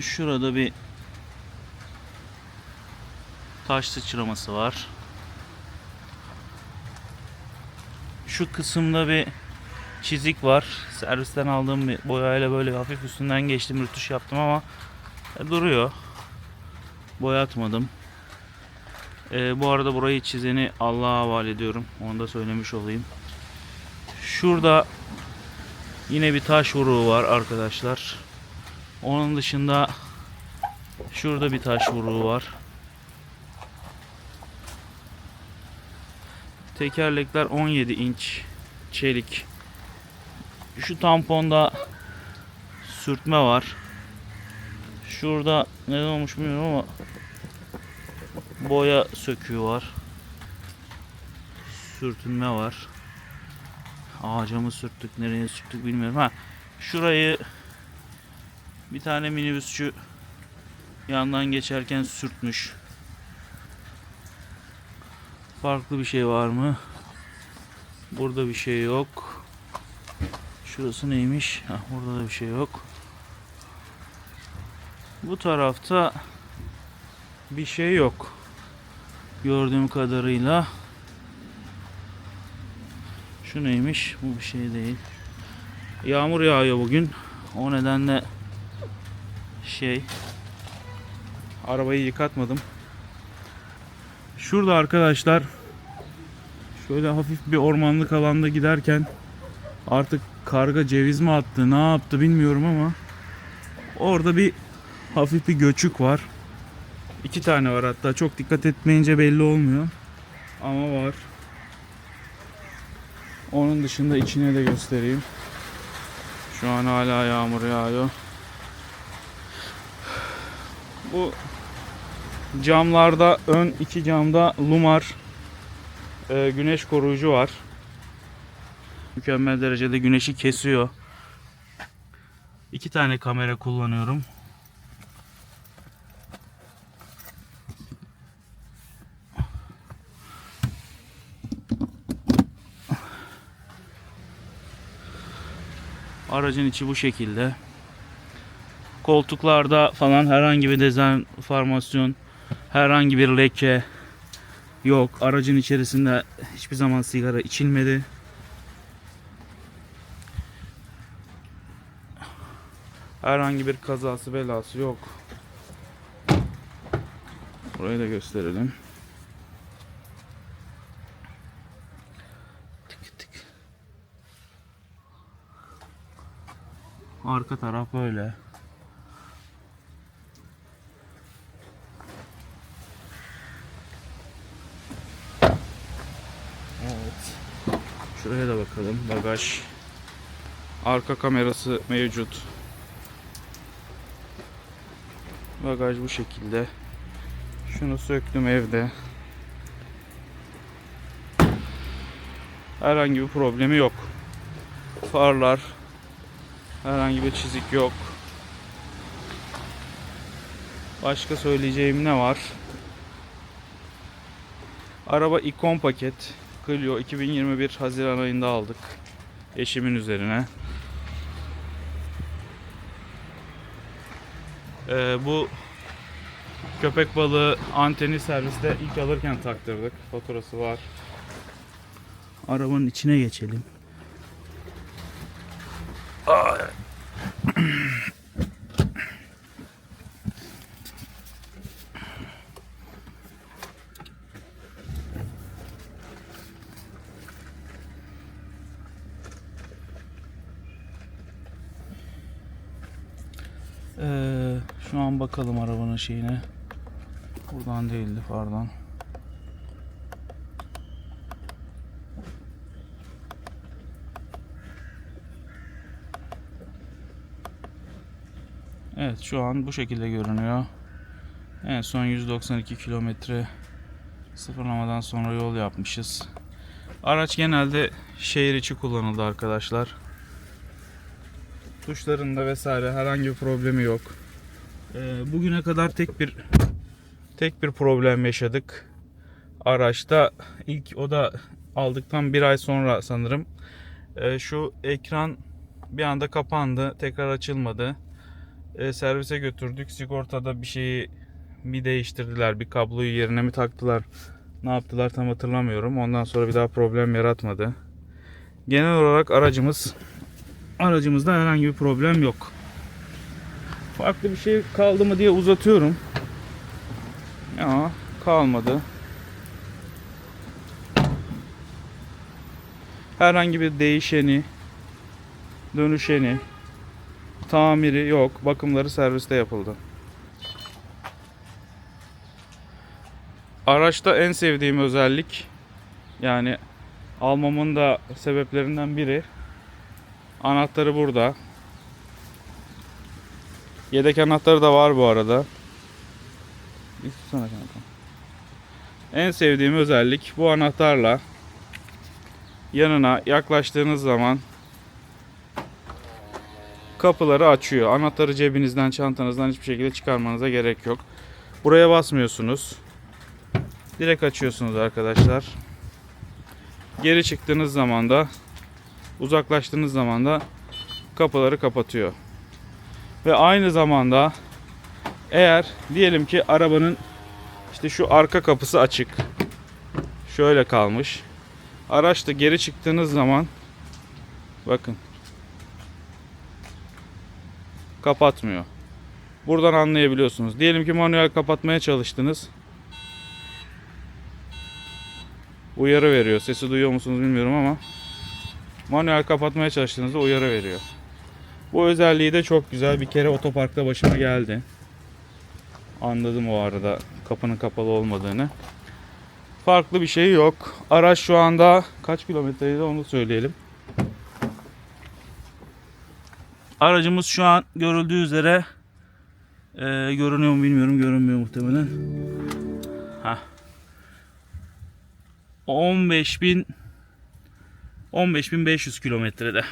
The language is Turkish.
Şurada bir taş sıçraması var. Şu kısımda bir çizik var. Servisten aldığım bir boyayla böyle hafif üstünden geçtim, rütuş yaptım ama e, duruyor. Boyatmadım. E, bu arada burayı çizeni Allah'a havale ediyorum. Onu da söylemiş olayım. Şurada yine bir taş vuruğu var arkadaşlar. Onun dışında şurada bir taş vuruğu var. Tekerlekler 17 inç çelik. Şu tamponda sürtme var. Şurada ne olmuş bilmiyorum ama boya söküğü var. Sürtünme var. Ağaca mı sürttük, nereye sürttük bilmiyorum. Ha, şurayı bir tane minibüsçü yandan geçerken sürtmüş. Farklı bir şey var mı? Burada bir şey yok. Şurası neymiş? Heh, burada da bir şey yok. Bu tarafta bir şey yok. Gördüğüm kadarıyla. Şu neymiş? Bu bir şey değil. Yağmur yağıyor bugün. O nedenle şey arabayı yıkatmadım. Şurada arkadaşlar şöyle hafif bir ormanlık alanda giderken artık karga ceviz mi attı ne yaptı bilmiyorum ama orada bir hafif bir göçük var. İki tane var hatta çok dikkat etmeyince belli olmuyor. Ama var. Onun dışında içine de göstereyim. Şu an hala yağmur yağıyor. Bu camlarda ön iki camda lumar e, güneş koruyucu var. Mükemmel derecede güneşi kesiyor. İki tane kamera kullanıyorum. Aracın içi bu şekilde. Koltuklarda falan herhangi bir dezenformasyon, herhangi bir leke yok. Aracın içerisinde hiçbir zaman sigara içilmedi. Herhangi bir kazası belası yok. Burayı da gösterelim. Tık tık. Arka taraf böyle. Evet. Şuraya da bakalım. Bagaj. Arka kamerası mevcut. Bagaj bu şekilde. Şunu söktüm evde. Herhangi bir problemi yok. Farlar herhangi bir çizik yok. Başka söyleyeceğim ne var? Araba ikon paket. Clio 2021 Haziran ayında aldık. Eşimin üzerine. Ee, bu köpek balığı anteni serviste ilk alırken taktırdık. Faturası var. Arabanın içine geçelim. Ay. Ee, şu an bakalım arabanın şeyine. Buradan değildi pardon. Evet şu an bu şekilde görünüyor. En son 192 kilometre sıfırlamadan sonra yol yapmışız. Araç genelde şehir içi kullanıldı arkadaşlar. Tuşlarında vesaire herhangi bir problemi yok. Ee, bugüne kadar tek bir tek bir problem yaşadık. Araçta ilk o da aldıktan bir ay sonra sanırım. Ee, şu ekran bir anda kapandı, tekrar açılmadı. E, servise götürdük. Sigortada bir şeyi mi değiştirdiler, bir kabloyu yerine mi taktılar, ne yaptılar tam hatırlamıyorum. Ondan sonra bir daha problem yaratmadı. Genel olarak aracımız aracımızda herhangi bir problem yok. Farklı bir şey kaldı mı diye uzatıyorum. Ya kalmadı. Herhangi bir değişeni, dönüşeni, tamiri yok. Bakımları serviste yapıldı. Araçta en sevdiğim özellik yani almamın da sebeplerinden biri anahtarı burada. Yedek anahtarı da var bu arada. En sevdiğim özellik bu anahtarla yanına yaklaştığınız zaman kapıları açıyor. Anahtarı cebinizden, çantanızdan hiçbir şekilde çıkarmanıza gerek yok. Buraya basmıyorsunuz. Direkt açıyorsunuz arkadaşlar. Geri çıktığınız zaman da uzaklaştığınız zaman da kapıları kapatıyor. Ve aynı zamanda eğer diyelim ki arabanın işte şu arka kapısı açık. Şöyle kalmış. Araçta geri çıktığınız zaman bakın kapatmıyor. Buradan anlayabiliyorsunuz. Diyelim ki manuel kapatmaya çalıştınız. Uyarı veriyor. Sesi duyuyor musunuz bilmiyorum ama manuel kapatmaya çalıştığınızda uyarı veriyor. Bu özelliği de çok güzel. Bir kere otoparkta başıma geldi. Anladım o arada kapının kapalı olmadığını. Farklı bir şey yok. Araç şu anda kaç kilometreydi onu söyleyelim. Aracımız şu an görüldüğü üzere e, görünüyor mu bilmiyorum. Görünmüyor muhtemelen. Hah. 15.000 15.500 kilometrede.